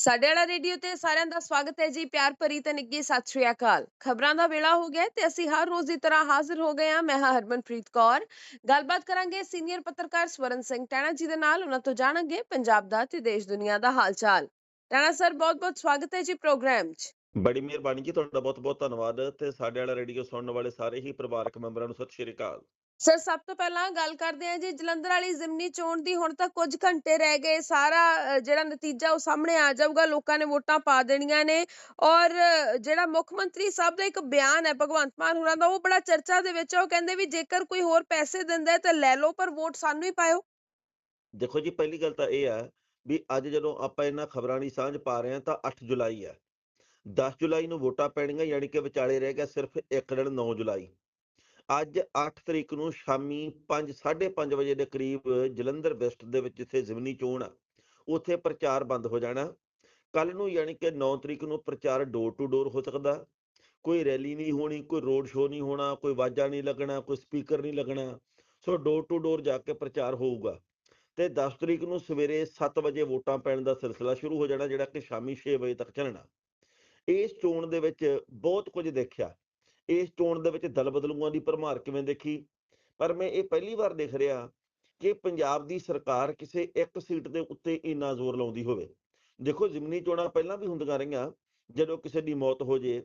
ਸਾਡੇ ਵਾਲਾ ਰੇਡੀਓ ਤੇ ਸਾਰਿਆਂ ਦਾ ਸਵਾਗਤ ਹੈ ਜੀ, ਪਿਆਰ ਭਰੀ ਤੇ ਨਿੱਘੀ ਸਤਿ ਸ਼੍ਰੀ ਅਕਾਲ। ਖਬਰਾਂ ਦਾ ਵੇਲਾ ਹੋ ਗਿਆ ਤੇ ਅਸੀਂ ਹਰ ਰੋਜ਼ ਦੀ ਤਰ੍ਹਾਂ ਹਾਜ਼ਰ ਹੋ ਗਏ ਹਾਂ। ਮੈਂ ਹਾਂ ਹਰਮਨਪ੍ਰੀਤ ਕੌਰ। ਗੱਲਬਾਤ ਕਰਾਂਗੇ ਸੀਨੀਅਰ ਪੱਤਰਕਾਰ ਸਵਰਨ ਸਿੰਘ ਟੈਣਾ ਜੀ ਦੇ ਨਾਲ। ਉਹਨਾਂ ਤੋਂ ਜਾਣਾਂਗੇ ਪੰਜਾਬ ਦਾ ਤੇ ਦੇਸ਼ ਦੁਨੀਆ ਦਾ ਹਾਲ ਚਾਲ ਟੈਣਾ ਸਰ, ਬਹੁਤ-ਬਹੁਤ ਸਵਾਗਤ ਹੈ ਜੀ ਪ੍ਰੋਗਰਾਮ 'ਚ। ਬੜੀ ਮਿਹਰਬਾਨੀ ਜੀ, ਤੁਹਾਡਾ ਬਹੁਤ-ਬਹੁਤ ਧੰਨਵਾਦ ਤੇ ਸਾਡੇ ਵਾਲਾ ਰੇਡੀਓ ਸੁਣਨ ਵਾਲੇ ਸਾਰੇ ਹੀ ਪਰਿਵਾਰਕ ਮੈਂਬਰਾਂ ਨੂੰ ਸਤਿ ਸ਼੍ਰੀ ਅਕਾਲ। ਸਰ ਸਭ ਤੋਂ ਪਹਿਲਾਂ ਗੱਲ ਕਰਦੇ ਹਾਂ ਜੀ, ਜਲੰਧਰ ਵਾਲੀ ਜ਼ਿਮਨੀ ਚੋਣ ਦੀ। ਹੁਣ ਤੱਕ ਕੁਝ ਘੰਟੇ ਰਹਿ ਗਏ, ਸਾਰਾ ਜਿਹੜਾ ਨਤੀਜਾ ਉਹ ਸਾਹਮਣੇ ਆ ਜਾਊਗਾ। ਲੋਕਾਂ ਨੇ ਵੋਟਾਂ ਪਾ ਦੇਣੀਆਂ ਨੇ। ਔਰ ਜਿਹੜਾ ਮੁੱਖ ਮੰਤਰੀ ਸਾਹਿਬ ਦਾ ਇੱਕ ਬਿਆਨ ਹੈ, ਭਗਵੰਤ ਮਾਨ ਹੋਰਾਂ ਦਾ, ਉਹ ਬੜਾ ਚਰਚਾ ਦੇ ਵਿੱਚ ਹੈ ਉਹ ਕਹਿੰਦੇ ਵੀ ਜੇਕਰ ਕੋਈ ਹੋਰ ਪੈਸੇ ਦਿੰਦਾ ਹੈ, ਤਾਂ ਲੈ ਲਓ, ਪਰ ਵੋਟ ਸਾਨੂੰ ਹੀ ਪਾਇਓ। ਦੇਖੋ ਜੀ, ਪਹਿਲੀ ਗੱਲ ਤਾਂ ਇਹ ਆ ਵੀ ਅੱਜ ਜਦੋਂ ਆਪਾਂ ਇਹਨਾਂ ਖਬਰਾਂ ਦੀ ਸਾਂਝ ਪਾ ਰਹੇ ਹਾਂ, ਤਾਂ 8 ਜੁਲਾਈ ਆ। 10 ਜੁਲਾਈ ਨੂੰ ਵੋਟਾਂ ਪੈਣੀਆਂ, ਯਾਨੀ ਕਿ ਵਿਚਾਲੇ ਰਹਿ ਗਿਆ ਸਿਰਫ ਇੱਕ ਦਿਨ 9 ਜੁਲਾਈ। ਅੱਜ 8 ਤਰੀਕ ਨੂੰ ਸ਼ਾਮੀ 5 5:30 ਵਜੇ ਦੇ ਕਰੀਬ ਜਲੰਧਰ ਵੈਸਟ ਦੇ ਵਿੱਚ ਜਿੱਥੇ ਜ਼ਿਮਨੀ ਚੋਣ ਆ, ਉੱਥੇ ਪ੍ਰਚਾਰ ਬੰਦ ਹੋ ਜਾਣਾ। ਕੱਲ ਨੂੰ ਯਾਨੀ ਕਿ 9 ਤਰੀਕ ਨੂੰ ਪ੍ਰਚਾਰ ਡੋਰ ਟੂ ਡੋਰ ਹੋ ਸਕਦਾ। ਕੋਈ ਰੈਲੀ ਨਹੀਂ ਹੋਣੀ, ਕੋਈ ਰੋਡ ਸ਼ੋਅ ਨਹੀਂ ਹੋਣਾ, ਕੋਈ ਵਾਜਾ ਨਹੀਂ ਲੱਗਣਾ, ਕੋਈ ਸਪੀਕਰ ਨਹੀਂ ਲੱਗਣਾ। ਸੋ ਡੋਰ ਟੂ ਡੋਰ ਜਾ ਕੇ ਪ੍ਰਚਾਰ ਹੋਊਗਾ। ਤੇ 10 ਤਰੀਕ ਨੂੰ ਸਵੇਰੇ 7 ਵਜੇ ਵੋਟਾਂ ਪੈਣ ਦਾ ਸਿਲਸਿਲਾ ਸ਼ੁਰੂ ਹੋ ਜਾਣਾ, ਜਿਹੜਾ ਕਿ ਸ਼ਾਮੀ 6 ਵਜੇ ਤੱਕ ਚੱਲਣਾ। ਇਸ ਚੋਣ ਦੇ ਵਿੱਚ ਬਹੁਤ ਕੁਝ ਦੇਖਿਆ। ਇਸ ਚੋਣ ਦੇ ਵਿੱਚ ਦਲ ਬਦਲੂਆਂ ਦੀ ਭਰਮਾਰ ਕਿਵੇਂ ਦੇਖੀ? ਪਰ ਮੈਂ ਇਹ ਪਹਿਲੀ ਵਾਰ ਦੇਖ ਰਿਹਾ ਕਿ ਪੰਜਾਬ ਦੀ ਸਰਕਾਰ ਕਿਸੇ ਇੱਕ ਸੀਟ ਦੇ ਉੱਤੇ ਇੰਨਾ ਜ਼ੋਰ ਲਾਉਂਦੀ ਹੋਵੇ। ਦੇਖੋ ਜ਼ਿਮਨੀ ਚੋਣਾਂ ਪਹਿਲਾਂ ਵੀ ਹੁੰਦੀਆਂ ਰਹੀਆਂ, ਜਦੋਂ ਕਿਸੇ ਦੀ ਮੌਤ ਹੋ ਜੇ,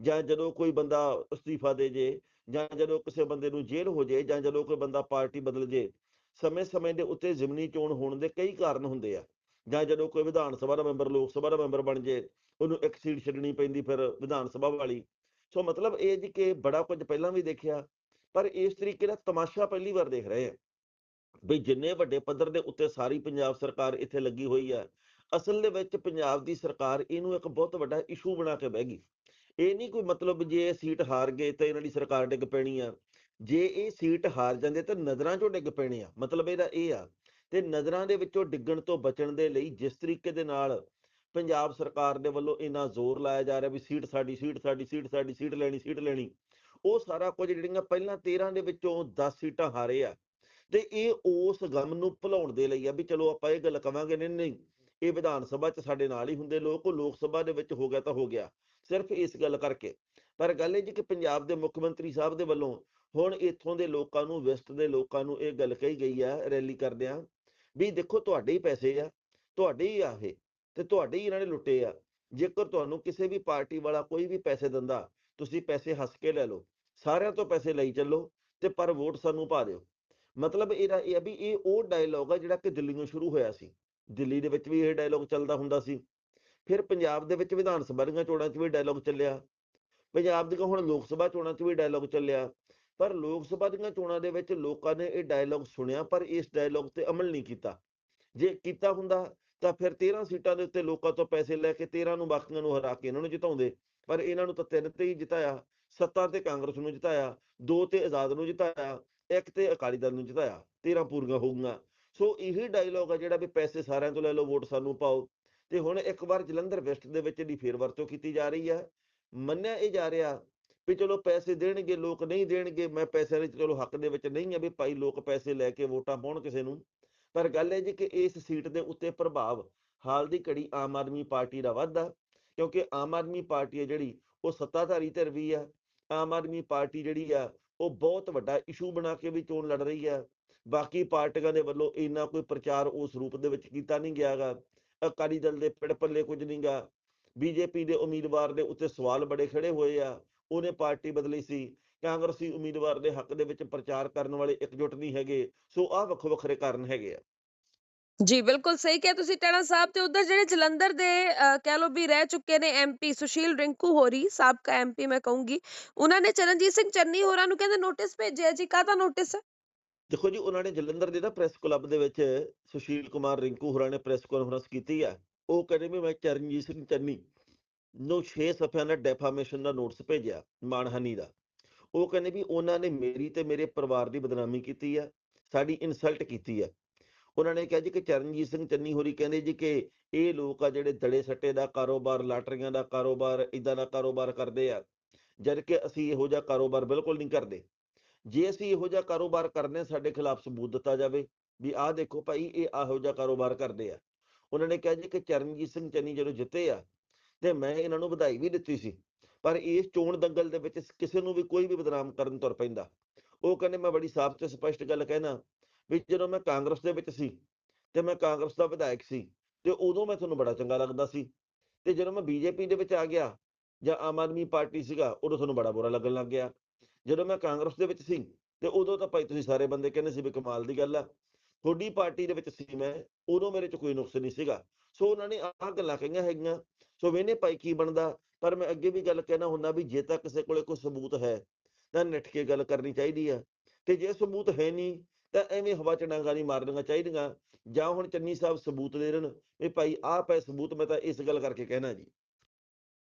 ਜਾਂ ਜਦੋਂ ਕੋਈ ਬੰਦਾ ਅਸਤੀਫਾ ਦੇ ਜੇ, ਜਾਂ ਜਦੋਂ ਕਿਸੇ ਬੰਦੇ ਨੂੰ ਜੇਲ੍ਹ ਹੋ ਜੇ, ਜਾਂ ਜਦੋਂ ਕੋਈ ਬੰਦਾ ਪਾਰਟੀ ਬਦਲ ਜੇ, ਸਮੇਂ-ਸਮੇਂ ਦੇ ਉੱਤੇ ਜ਼ਿਮਨੀ ਚੋਣ ਹੋਣ ਦੇ ਕਈ ਕਾਰਨ ਹੁੰਦੇ ਆ। ਜਾਂ ਜਦੋਂ ਕੋਈ ਵਿਧਾਨ ਸਭਾ ਦਾ ਮੈਂਬਰ, ਲੋਕ ਸਭਾ ਦਾ ਮੈਂਬਰ ਬਣ ਜੇ, ਉਹਨੂੰ ਇੱਕ ਸੀਟ ਛੱਡਣੀ ਪੈਂਦੀ ਫਿਰ ਵਿਧਾਨ ਸਭਾ ਵਾਲੀ। ਸੋ ਮਤਲਬ ਇਹ ਜੀ ਕਿ ਬੜਾ ਕੁਝ ਪਹਿਲਾਂ ਵੀ ਦੇਖਿਆ, ਪਰ ਇਸ ਤਰੀਕੇ ਦਾ ਤਮਾਸ਼ਾ ਪਹਿਲੀ ਵਾਰ ਦੇਖ ਰਹੇ ਆ ਵੀ ਜਿੰਨੇ ਵੱਡੇ ਪੱਧਰ ਦੇ ਉੱਤੇ ਸਾਰੀ ਪੰਜਾਬ ਸਰਕਾਰ ਇੱਥੇ ਲੱਗੀ ਹੋਈ ਹੈ ਅਸਲ ਦੇ ਵਿੱਚ ਪੰਜਾਬ ਦੀ ਸਰਕਾਰ ਇਹਨੂੰ ਇੱਕ ਬਹੁਤ ਵੱਡਾ ਇਸ਼ੂ ਬਣਾ ਕੇ ਬਹਿ ਗਈ। ਇਹ ਨਹੀਂ ਕੋਈ ਮਤਲਬ ਜੇ ਇਹ ਸੀਟ ਹਾਰ ਗਏ ਤਾਂ ਇਹਨਾਂ ਦੀ ਸਰਕਾਰ ਡਿੱਗ ਪੈਣੀ ਆ। ਜੇ ਇਹ ਸੀਟ ਹਾਰ ਜਾਂਦੇ ਤਾਂ ਨਜ਼ਰਾਂ 'ਚੋਂ ਡਿੱਗ ਪੈਣੇ ਆ। ਮਤਲਬ ਇਹਦਾ ਇਹ ਆ, ਤੇ ਨਜ਼ਰਾਂ ਦੇ ਵਿੱਚੋਂ ਡਿੱਗਣ ਤੋਂ ਬਚਣ ਦੇ ਲਈ ਜਿਸ ਤਰੀਕੇ ਦੇ ਨਾਲ ਪੰਜਾਬ ਸਰਕਾਰ ਦੇ ਵੱਲੋਂ ਇੰਨਾ ਜ਼ੋਰ ਲਾਇਆ ਜਾ ਰਿਹਾ ਵੀ ਸੀਟ ਸਾਡੀ ਸੀਟ ਸਾਡੀ ਸੀਟ ਸਾਡੀ, ਸੀਟ ਲੈਣੀ ਸੀਟ ਲੈਣੀ। ਉਹ ਸਾਰਾ ਕੁਝ ਜਿਹੜੀਆਂ ਪਹਿਲਾਂ 13 ਦੇ ਵਿੱਚੋਂ 10 ਸੀਟਾਂ ਹਾਰੇ ਆ, ਤੇ ਇਹ ਉਸ ਗਮ ਨੂੰ ਭੁਲਾਉਣ ਦੇ ਲਈ ਆ ਵੀ ਚਲੋ ਆਪਾਂ ਇਹ ਗੱਲ ਕਵਾਂਗੇ, ਨਹੀਂ ਨਹੀਂ, ਇਹ ਵਿਧਾਨ ਸਭਾ 'ਚ ਸਾਡੇ ਨਾਲ ਹੀ ਹੁੰਦੇ ਲੋਕ, ਉਹ ਲੋਕ ਸਭਾ ਦੇ ਵਿੱਚ ਹੋ ਗਿਆ ਤਾਂ ਹੋ ਗਿਆ, ਸਿਰਫ ਇਸ ਗੱਲ ਕਰਕੇ। ਪਰ ਗੱਲ ਇਹ ਜੀ ਕਿ ਪੰਜਾਬ ਦੇ ਮੁੱਖ ਮੰਤਰੀ ਸਾਹਿਬ ਦੇ ਵੱਲੋਂ ਹੁਣ ਇੱਥੋਂ ਦੇ ਲੋਕਾਂ ਨੂੰ, ਵੈਸਟ ਦੇ ਲੋਕਾਂ ਨੂੰ ਇਹ ਗੱਲ ਕਹੀ ਗਈ ਆ, ਰੈਲੀ ਕਰਦਿਆਂ, ਵੀ ਦੇਖੋ ਤੁਹਾਡੇ ਹੀ ਪੈਸੇ ਆ, ਤੁਹਾਡੇ ਹੀ ਆ ਇਹ। ਤੇ ਤੁਹਾਡੇ ਹੀ ਇਹਨਾਂ ਨੇ ਲੁੱਟੇ ਆ। ਜੇਕਰ ਤੁਹਾਨੂੰ ਕਿਸੇ ਵੀ ਪਾਰਟੀ ਵਾਲਾ ਕੋਈ ਵੀ ਪੈਸੇ ਦਿੰਦਾ, ਤੁਸੀਂ ਪੈਸੇ ਹੱਸ ਕੇ ਲੈ ਲਓ। ਸਾਰਿਆਂ ਤੋਂ ਪੈਸੇ ਲਈ ਚੱਲੋ ਤੇ ਪਰ ਵੋਟ ਸਾਨੂੰ ਪਾ ਦਿਓ। ਮਤਲਬ ਇਹਦਾ ਇਹ ਆ ਵੀ ਇਹ ਉਹ ਡਾਇਲੌਗ ਆ ਜਿਹੜਾ ਕਿ ਦਿੱਲੀ ਨੂੰ ਸ਼ੁਰੂ ਹੋਇਆ ਸੀ। ਦਿੱਲੀ ਦੇ ਵਿੱਚ ਵੀ ਇਹ ਡਾਇਲੌਗ ਚੱਲਦਾ ਹੁੰਦਾ ਸੀ। ਫਿਰ ਪੰਜਾਬ ਦੇ ਵਿੱਚ ਵਿਧਾਨ ਸਭਾ ਦੀਆਂ ਚੋਣਾਂ 'ਚ ਵੀ ਡਾਇਲੌਗ ਚੱਲਿਆ। ਪੰਜਾਬ ਦੀਆਂ ਹੁਣ ਲੋਕ ਸਭਾ ਚੋਣਾਂ 'ਚ ਵੀ ਡਾਇਲੌਗ ਚੱਲਿਆ। ਪਰ ਲੋਕ ਸਭਾ ਦੀਆਂ ਚੋਣਾਂ ਦੇ ਵਿੱਚ ਲੋਕਾਂ ਨੇ ਇਹ ਡਾਇਲੌਗ ਸੁਣਿਆ, ਪਰ ਇਸ ਡਾਇਲੌਗ ਤੇ ਅਮਲ ਨਹੀਂ ਕੀਤਾ। ਜੇ ਕੀਤਾ ਹੁੰਦਾ ਤਾਂ ਫਿਰ 13 ਸੀਟਾਂ ਦੇ ਉੱਤੇ ਲੋਕਾਂ ਤੋਂ ਪੈਸੇ ਲੈ ਕੇ 13 ਨੂੰ ਬਾਕੀਆਂ ਨੂੰ ਹਰਾ ਕੇ ਇਹਨਾਂ ਨੂੰ ਜਿਤਾਉਂਦੇ। ਪਰ ਇਹਨਾਂ ਨੂੰ ਤਾਂ ਤਿੰਨ ਤੇ ਹੀ ਜਿਤਾਇਆ, ਸੱਤਾਂ ਤੇ ਕਾਂਗਰਸ ਨੂੰ ਜਿਤਾਇਆ, ਦੋ ਤੇ ਆਜ਼ਾਦ ਨੂੰ ਜਿਤਾਇਆ, ਇੱਕ ਤੇ ਅਕਾਲੀ ਦਲ ਨੂੰ ਜਿਤਾਇਆ। 13 ਪੂਰੀਆਂ ਹੋ ਗਈਆਂ। ਸੋ ਇਹੀ ਡਾਇਲੌਗ ਆ ਜਿਹੜਾ ਵੀ ਪੈਸੇ ਸਾਰਿਆਂ ਤੋਂ ਲੈ ਲਓ, ਵੋਟ ਸਾਨੂੰ ਪਾਓ। ਤੇ ਹੁਣ ਇੱਕ ਵਾਰ ਜਲੰਧਰ ਵੈਸਟ ਦੇ ਵਿੱਚ ਇਹਦੀ ਫੇਰ ਵਰਤੋਂ ਕੀਤੀ ਜਾ ਰਹੀ ਹੈ ਮੰਨਿਆ ਇਹ ਜਾ ਰਿਹਾ ਵੀ ਚਲੋ ਪੈਸੇ ਦੇਣਗੇ, ਲੋਕ ਨਹੀਂ ਦੇਣਗੇ, ਮੈਂ ਪੈਸਿਆਂ ਦੇ ਚਲੋ ਹੱਕ ਦੇ ਵਿੱਚ ਨਹੀਂ ਆ ਵੀ ਭਾਈ ਲੋਕ ਪੈਸੇ ਲੈ ਕੇ ਵੋਟਾਂ ਪਾਉਣ ਕਿਸੇ ਨੂੰ। ਪਰ ਗੱਲ ਇਹ ਜੀ ਕਿ ਇਸ ਸੀਟ ਦੇ ਉੱਤੇ ਪ੍ਰਭਾਵ ਹਾਲ ਦੀ ਘੜੀ ਆਮ ਆਦਮੀ ਪਾਰਟੀ ਦਾ ਵੱਧਦਾ ਕਿਉਂਕਿ ਆਮ ਆਦਮੀ ਪਾਰਟੀ ਹੈ ਜਿਹੜੀ, ਉਹ ਸੱਤਾਧਾਰੀ ਧਿਰ ਵੀ ਆ, ਆਮ ਆਦਮੀ ਪਾਰਟੀ ਜਿਹੜੀ ਆ, ਉਹ ਬਹੁਤ ਵੱਡਾ ਇਸ਼ੂ ਬਣਾ ਕੇ ਵੀ ਚੋਣ ਲੜ ਰਹੀ ਆ। ਬਾਕੀ ਪਾਰਟੀਆਂ ਦੇ ਵੱਲੋਂ ਇੰਨਾ ਕੋਈ ਪ੍ਰਚਾਰ ਉਸ ਰੂਪ ਦੇ ਵਿੱਚ ਕੀਤਾ ਨਹੀਂ ਗਿਆਗਾ ਅਕਾਲੀ ਦਲ ਦੇ ਪਿੜ ਪੱਲੇ ਕੁਝ ਨਹੀਂਗਾ ਬੀਜੇਪੀ ਦੇ ਉਮੀਦਵਾਰ ਦੇ ਉੱਤੇ ਸਵਾਲ ਬੜੇ ਖੜੇ ਹੋਏ ਆ। ਉਹਨੇ ਪਾਰਟੀ ਬਦਲੀ ਸੀ। ਕਾਂਗਰਸੀ ਉਮੀਦਵਾਰ ਦੇ ਹੱਕ ਦੇ ਵਿੱਚ ਪ੍ਰਚਾਰ ਕਰਨ ਵਾਲੇ ਇਕਜੁੱਟ ਨਹੀਂ ਹੈਗੇ ਸੋ ਆਹ ਵੱਖੋ ਵੱਖਰੇ ਕਾਰਨ ਹੈਗੇ ਆ। ਜੀ ਬਿਲਕੁਲ ਸਹੀ ਕਿਹਾ ਤੁਸੀਂ ਟੈਣਾ ਸਾਹਿਬ ਤੇ ਉਧਰ ਜਿਹੜੇ ਜਲੰਧਰ ਦੇ ਕਹਿ ਲੋ ਵੀ ਰਹਿ ਚੁੱਕੇ ਨੇ ਐਮਪੀ ਸੁਸ਼ੀਲ ਰਿੰਕੂ ਹੋਰੀ ਸਾਬਕਾ ਐਮਪੀ ਮੈਂ ਕਹੂੰਗੀ ਉਹਨਾਂ ਨੇ ਚਰਨਜੀਤ ਸਿੰਘ ਚੰਨੀ ਹੋਰਾਂ ਨੂੰ ਕਹਿੰਦੇ ਨੋਟਿਸ ਭੇਜਿਆ ਜੀ ਕਾਹਦਾ ਨੋਟਿਸ? ਹੈ ਦੇਖੋ ਜੀ ਉਹਨਾਂ ਨੇ ਜਲੰਧਰ ਦੇ ਨਾ ਪ੍ਰੈਸ ਕਲੱਬ ਦੇ ਵਿੱਚ ਸੁਸ਼ੀਲ ਕੁਮਾਰ ਰਿੰਕੂ ਹੋਰਾਂ ਨੇ ਪ੍ਰੈਸ ਕਾਨਫਰੰਸ ਕੀਤੀ ਆ ਉਹ ਕਹਿੰਦੇ ਵੀ ਮੈਂ ਚਰਨਜੀਤ ਸਿੰਘ ਚੰਨੀ ਨੂੰ 6 ਸਫ਼ਿਆਂ ਦਾ ਡੈਫਾਮੇਸ਼ਨ ਦਾ ਨੋਟਿਸ ਭੇਜਿਆ ਮਾਨਹਾਨੀ ਦਾ। ਉਹ ਕਹਿੰਦੇ ਵੀ ਉਹਨਾਂ ਨੇ ਮੇਰੀ ਤੇ ਮੇਰੇ ਪਰਿਵਾਰ ਦੀ ਬਦਨਾਮੀ ਕੀਤੀ ਆ, ਸਾਡੀ ਇਨਸਲਟ ਕੀਤੀ ਆ। ਉਹਨਾਂ ਨੇ ਕਿਹਾ ਜੀ ਕਿ ਚਰਨਜੀਤ ਸਿੰਘ ਚੰਨੀ ਹੋਰੀ ਕਹਿੰਦੇ ਜੀ ਕਿ ਇਹ ਲੋਕ ਆ ਜਿਹੜੇ ਦੜੇ ਸੱਟੇ ਦਾ ਕਾਰੋਬਾਰ, ਲਾਟਰੀਆਂ ਦਾ ਕਾਰੋਬਾਰ ਇਦਾਂ ਦਾ ਕਾਰੋਬਾਰ ਕਰਦੇ ਆ, ਜਦ ਕਿ ਅਸੀਂ ਇਹੋ ਜਿਹਾ ਕਾਰੋਬਾਰ ਬਿਲਕੁਲ ਨਹੀਂ ਕਰਦੇ। ਜੇ ਅਸੀਂ ਇਹੋ ਜਿਹਾ ਕਾਰੋਬਾਰ ਕਰਦੇ ਹਾਂ ਸਾਡੇ ਖਿਲਾਫ ਸਬੂਤ ਦਿੱਤਾ ਜਾਵੇ ਵੀ ਆਹ ਦੇਖੋ ਭਾਈ, ਇਹ ਆਹੋ ਜਿਹਾ ਕਾਰੋਬਾਰ ਕਰਦੇ ਆ। ਉਹਨਾਂ ਨੇ ਕਿਹਾ ਜੀ ਕਿ ਚਰਨਜੀਤ ਸਿੰਘ ਚੰਨੀ ਜਦੋਂ ਜਿੱਤੇ ਆ, ਤੇ ਮੈਂ ਇਹਨਾਂ ਨੂੰ ਵਧਾਈ ਵੀ ਦਿੱਤੀ ਸੀ। ਪਰ ਇਸ ਚੋਣ ਦੰਗਲ ਦੇ ਵਿੱਚ ਕਿਸੇ ਨੂੰ ਵੀ ਕੋਈ ਵੀ ਬਦਨਾਮ ਕਰਨ ਤੁਰ ਪੈਂਦਾ। ਉਹ ਕਹਿੰਦੇ, ਮੈਂ ਬੜੀ ਸਾਫ਼ ਤੇ ਸਪਸ਼ਟ ਗੱਲ ਕਹਿਣਾ ਵੀ ਜਦੋਂ ਮੈਂ ਕਾਂਗਰਸ ਦੇ ਵਿੱਚ ਸੀ ਤੇ ਮੈਂ ਕਾਂਗਰਸ ਦਾ ਵਿਧਾਇਕ ਸੀ ਤੇ ਉਦੋਂ ਮੈਂ ਤੁਹਾਨੂੰ ਬੜਾ ਚੰਗਾ ਲੱਗਦਾ ਸੀ ਤੇ ਜਦੋਂ ਮੈਂ ਬੀਜੇਪੀ ਦੇ ਵਿੱਚ ਆ ਗਿਆ ਜਾਂ ਆਮ ਆਦਮੀ ਪਾਰਟੀ ਸੀਗਾ, ਉਦੋਂ ਤੁਹਾਨੂੰ ਬੜਾ ਬੁਰਾ ਲੱਗਣ ਲੱਗ ਗਿਆ। ਜਦੋਂ ਮੈਂ ਕਾਂਗਰਸ ਦੇ ਵਿੱਚ ਸੀ ਤੇ ਉਦੋਂ ਤਾਂ ਭਾਈ ਤੁਸੀਂ ਸਾਰੇ ਬੰਦੇ ਕਹਿੰਦੇ ਸੀ ਵੀ ਕਮਾਲ ਦੀ ਗੱਲ ਆ। ਤੁਹਾਡੀ ਪਾਰਟੀ ਦੇ ਵਿੱਚ ਸੀ ਮੈਂ, ਉਦੋਂ ਮੇਰੇ 'ਚ ਕੋਈ ਨੁਕਸ ਨਹੀਂ ਸੀਗਾ। ਸੋ ਉਹਨਾਂ ਨੇ ਆਹ ਗੱਲਾਂ ਕਹੀਆਂ ਹੈਗੀਆਂ, ਸੋ ਵੇਨੇ ਭਾਈ ਕੀ ਬਣਦਾ? ਪਰ ਮੈਂ ਅੱਗੇ ਵੀ ਗੱਲ ਕਹਿਣਾ ਹੁੰਦਾ ਵੀ ਜੇ ਤਾਂ ਕਿਸੇ ਕੋਲੇ ਕੋਈ ਸਬੂਤ ਹੈ ਤਾਂ ਨਿੱਠ ਕੇ ਗੱਲ ਕਰਨੀ ਚਾਹੀਦੀ ਆ। ਤੇ ਜੇ ਸਬੂਤ ਹੈ ਨਹੀਂ ਤਾਂ ਐਵੇਂ ਹਵਾ ਚ ਡਾਂਗਾ ਨਹੀਂ ਮਾਰਨੀਆਂ ਚਾਹੀਦੀਆਂ। ਜਾਂ ਹੁਣ ਚੰਨੀ ਸਾਹਿਬ ਸਬੂਤ ਦੇ ਦੇਣ ਵੀ ਭਾਈ ਆਹ ਪੈ ਸਬੂਤ ਮੈਂ ਤਾਂ ਇਸ ਗੱਲ ਕਰਕੇ ਕਹਿਣਾ ਜੀ।